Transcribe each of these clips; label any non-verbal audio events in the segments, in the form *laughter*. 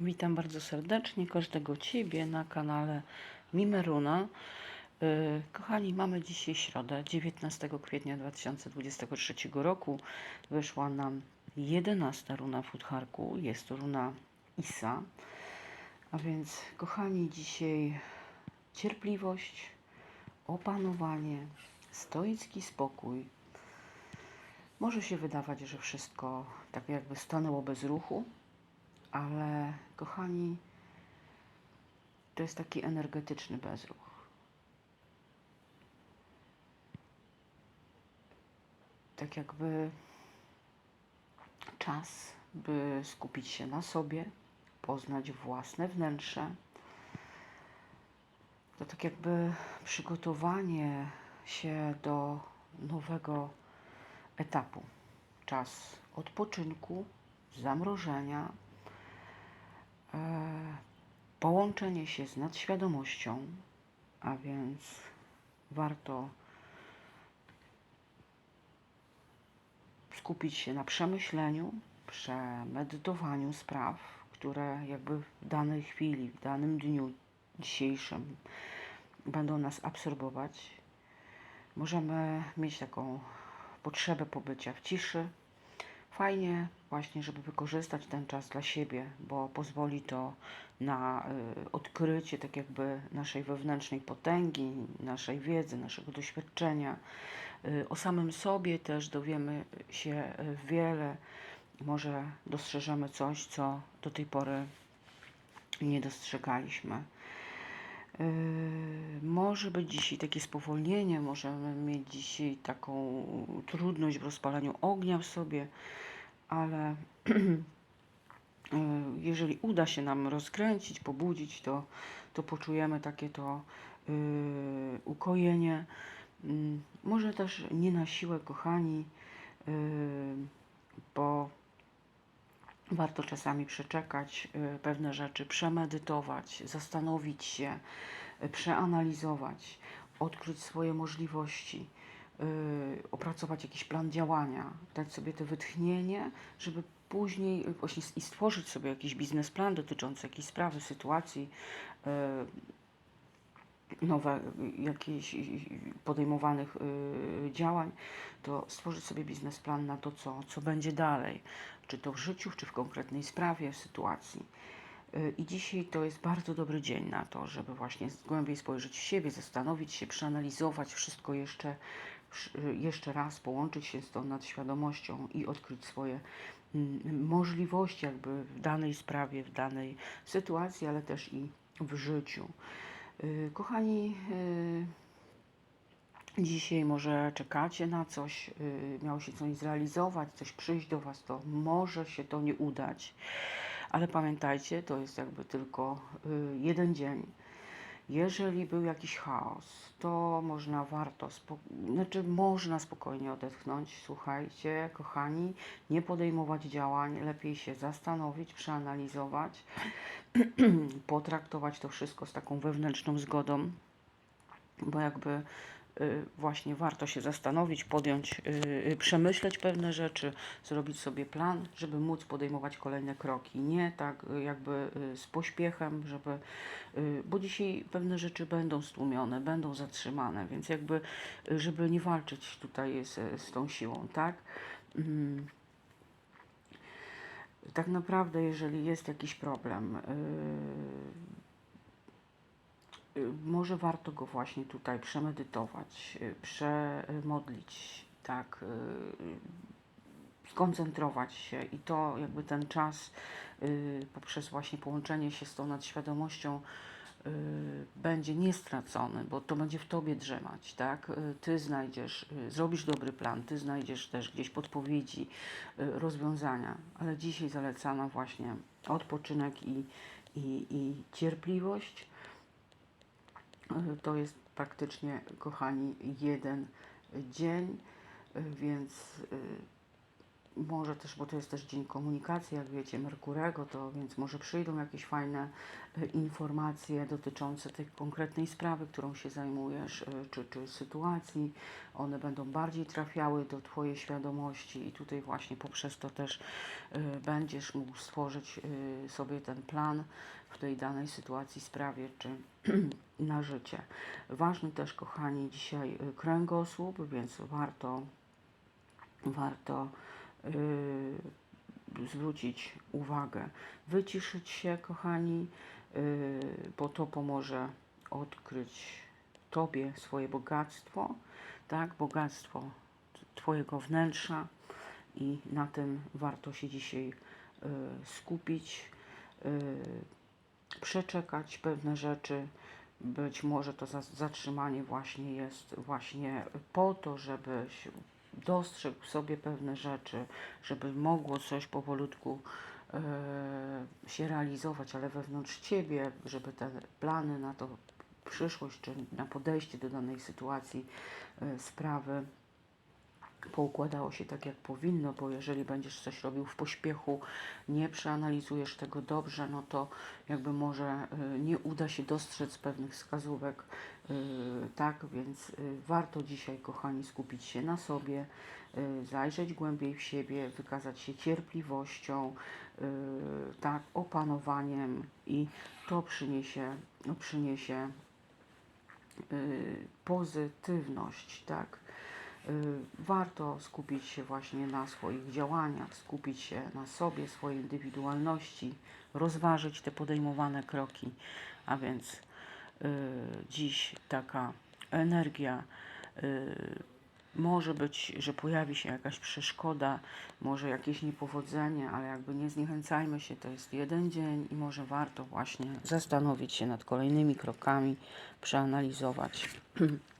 Witam bardzo serdecznie każdego Ciebie na kanale Mimeruna. Yy, Kochani, mamy dzisiaj środę, 19 kwietnia 2023 roku. Wyszła nam 11 runa Futharku, jest to runa Isa. A więc, kochani, dzisiaj cierpliwość, opanowanie, stoicki spokój. Może się wydawać, że wszystko tak jakby stanęło bez ruchu, ale kochani, to jest taki energetyczny bezruch. Tak jakby czas, by skupić się na sobie, poznać własne wnętrze. To tak jakby przygotowanie się do nowego etapu. Czas odpoczynku, zamrożenia, połączenie się z nadświadomością, a więc warto skupić się na przemyśleniu, przemedytowaniu spraw, które jakby w danej chwili, w danym dniu dzisiejszym będą nas absorbować. Możemy mieć taką potrzebę pobycia w ciszy. Fajnie właśnie, żeby wykorzystać ten czas dla siebie, bo pozwoli to na y, odkrycie tak jakby naszej wewnętrznej potęgi, naszej wiedzy, naszego doświadczenia. Y, o samym sobie też dowiemy się y, wiele. Może dostrzeżemy coś, co do tej pory nie dostrzegaliśmy. Może być dzisiaj takie spowolnienie, możemy mieć dzisiaj taką trudność w rozpalaniu ognia w sobie, ale yy, *clears throat* jeżeli uda się nam rozkręcić, pobudzić, to, to poczujemy takie to yy, ukojenie. Yy, może też nie na siłę, kochani, yy, bo warto czasami przeczekać y, pewne rzeczy, przemedytować, zastanowić się, y, przeanalizować, odkryć swoje możliwości, opracować jakiś plan działania, dać sobie to wytchnienie, żeby później właśnie i stworzyć sobie jakiś biznesplan dotyczący jakiejś sprawy, sytuacji, nowe jakichś podejmowanych y, działań, to stworzyć sobie biznesplan na to, co, co będzie dalej, czy to w życiu, czy w konkretnej sprawie, sytuacji. Y, I dzisiaj to jest bardzo dobry dzień na to, żeby właśnie głębiej spojrzeć w siebie, zastanowić się, przeanalizować wszystko jeszcze, y, jeszcze raz, połączyć się z tą nadświadomością i odkryć swoje mm, możliwości jakby w danej sprawie, w danej sytuacji, ale też i w życiu. Y, kochani, y, dzisiaj może czekacie na coś, y, miało się coś zrealizować, coś przyjść do Was, to może się to nie udać, ale pamiętajcie, to jest jakby tylko jeden dzień. Jeżeli był jakiś chaos, to można warto, znaczy można spokojnie odetchnąć. Słuchajcie, kochani, nie podejmować działań, lepiej się zastanowić, przeanalizować, *clears throat* potraktować to wszystko z taką wewnętrzną zgodą, bo jakby właśnie warto się zastanowić, podjąć, y, y, przemyśleć pewne rzeczy, zrobić sobie plan, żeby móc podejmować kolejne kroki. Nie tak jakby z pośpiechem, żeby, bo dzisiaj pewne rzeczy będą stłumione, będą zatrzymane, więc jakby, żeby nie walczyć tutaj z, z tą siłą, tak? Mm. Tak naprawdę, jeżeli jest jakiś problem, Y, może warto go właśnie tutaj przemedytować, y, przemodlić, tak, y, skoncentrować się i to jakby ten czas poprzez właśnie połączenie się z tą nadświadomością będzie niestracony, bo to będzie w Tobie drzemać, tak? Ty znajdziesz, zrobisz dobry plan, Ty znajdziesz też gdzieś podpowiedzi, rozwiązania, ale dzisiaj zalecana właśnie odpoczynek i, i, i cierpliwość, to jest praktycznie, kochani, jeden dzień, więc może też, bo to jest też dzień komunikacji, jak wiecie, Merkurego, to więc może przyjdą jakieś fajne e, informacje dotyczące tej konkretnej sprawy, którą się zajmujesz, e, czy, czy sytuacji. One będą bardziej trafiały do Twojej świadomości i tutaj właśnie poprzez to też e, będziesz mógł stworzyć sobie ten plan w tej danej sytuacji, sprawie, czy *clears throat* na życie. Ważny też, kochani, dzisiaj kręgosłup, więc warto warto zwrócić uwagę, wyciszyć się, kochani, y, bo to pomoże odkryć Tobie swoje bogactwo, tak, bogactwo Twojego wnętrza i na tym warto się dzisiaj y, skupić, y, przeczekać pewne rzeczy. Być może to za- zatrzymanie właśnie jest właśnie po to, żebyś dostrzegł sobie pewne rzeczy, żeby mogło coś powolutku e, się realizować, ale wewnątrz Ciebie, żeby te plany na to przyszłość, czy na podejście do danej sytuacji, e, sprawy poukładało się tak, jak powinno, bo jeżeli będziesz coś robił w pośpiechu, nie przeanalizujesz tego dobrze, no to jakby może y, nie uda się dostrzec pewnych wskazówek, y, tak, więc y, warto dzisiaj, kochani, skupić się na sobie, zajrzeć głębiej w siebie, wykazać się cierpliwością, tak, opanowaniem i to przyniesie, przyniesie pozytywność, tak. Y, Warto skupić się właśnie na swoich działaniach, skupić się na sobie, swojej indywidualności, rozważyć te podejmowane kroki. A więc y, dziś taka energia y, może być, że pojawi się jakaś przeszkoda, może jakieś niepowodzenie, ale jakby nie zniechęcajmy się, to jest jeden dzień i może warto właśnie zastanowić się nad kolejnymi krokami, przeanalizować. *clears throat*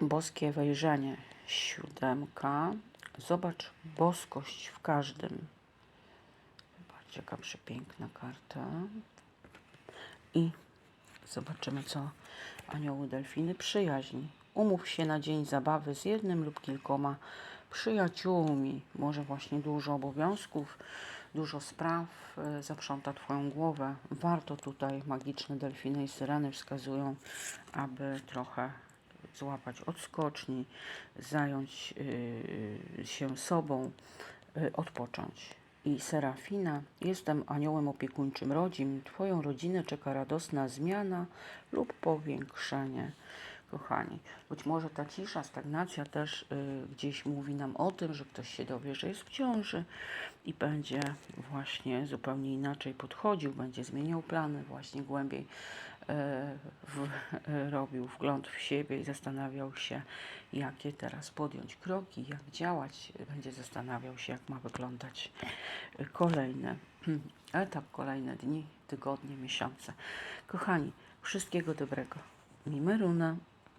Boskie wejrzenie, siódemka. Zobacz boskość w każdym. Zobaczcie, jaka przepiękna karta. I zobaczymy, co anioły delfiny przyjaźni. Umów się na dzień zabawy z jednym lub kilkoma przyjaciółmi. Może właśnie dużo obowiązków, dużo spraw e, zaprząta Twoją głowę. Warto tutaj magiczne delfiny i syreny wskazują, aby trochę złapać odskoczni, zająć yy, się sobą, yy, odpocząć. I Serafina, jestem aniołem opiekuńczym rodzin. Twoją rodzinę czeka radosna zmiana lub powiększenie. Kochani, być może ta cisza, stagnacja też y, gdzieś mówi nam o tym, że ktoś się dowie, że jest w ciąży i będzie właśnie zupełnie inaczej podchodził, będzie zmieniał plany, właśnie głębiej e, w, e, robił wgląd w siebie i zastanawiał się, jakie teraz podjąć kroki, jak działać. Będzie zastanawiał się, jak ma wyglądać kolejny etap, kolejne dni, tygodnie, miesiące. Kochani, wszystkiego dobrego. Mimeruna.